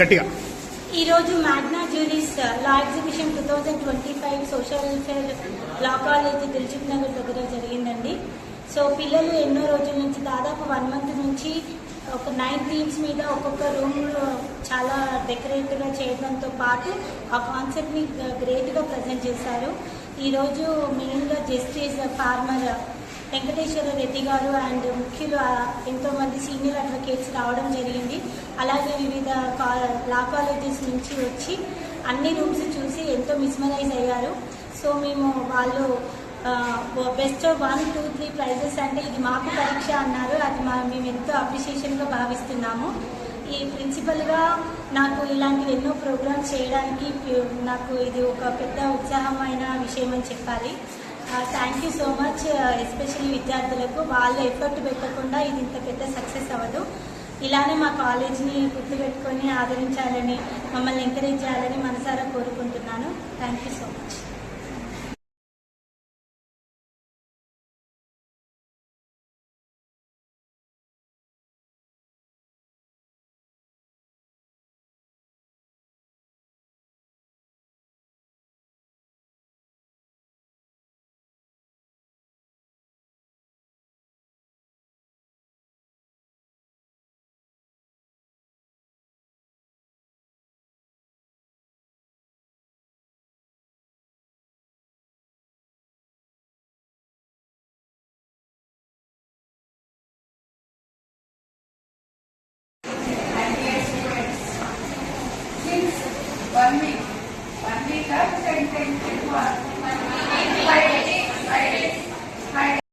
గట్టిగా. ఈరోజు Magna Juris law exhibition two thousand twenty five social welfare law college Dilsukhnagar దగ్గర జరిగిందండి. So పిల్లలు ఎన్నో రోజుల నుంచి దాదాపు వన్ మంత్ నుంచి ఒక నైన్ థీమ్స్ మీద ఒక్కొక్క రూమ్ చాలా డెకరేట్గా చేయడంతో పాటు ఆ కాన్సెప్ట్ని గ్రేట్గా ప్రజెంట్ చేశారు. ఈరోజు మెయిన్గా జస్టిస్ ఫార్మర్ వెంకటేశ్వర రెడ్డి గారు అండ్ ముఖ్యులు ఎంతోమంది ఎంతో మంది సీనియర్ అడ్వకేట్స్ రావడం జరిగింది. అలాగే వివిధ లా కాలేజెస్ నుంచి వచ్చి అన్ని రూమ్స్ చూసి ఎంతో మిస్మరైజ్ అయ్యారు. సో మేము వాళ్ళు best one two three prizes అంటే ఇది మాకు పరీక్ష అన్నారు. అది మా మేము ఎంతో అప్రిషియేషన్గా భావిస్తున్నాము. ఈ ప్రిన్సిపల్గా నాకు ఇలాంటివి ఎన్నో ప్రోగ్రామ్స్ చేయడానికి నాకు ఇది ఒక పెద్ద ఉత్సాహమైన విషయం అని చెప్పాలి. Thank you so much especially విద్యార్థులకు. వాళ్ళు ఎఫర్ట్ పెట్టకుండా ఇది ఇంత పెద్ద సక్సెస్ అవ్వదు. ఇలానే మా కాలేజ్ని గుర్తుపెట్టుకొని ఆదరించాలని మమ్మల్ని ఎంకరేజ్ చేయాలని మనసారా కోరుకుంటున్నాను. Thank you so much one week one week ten ten ten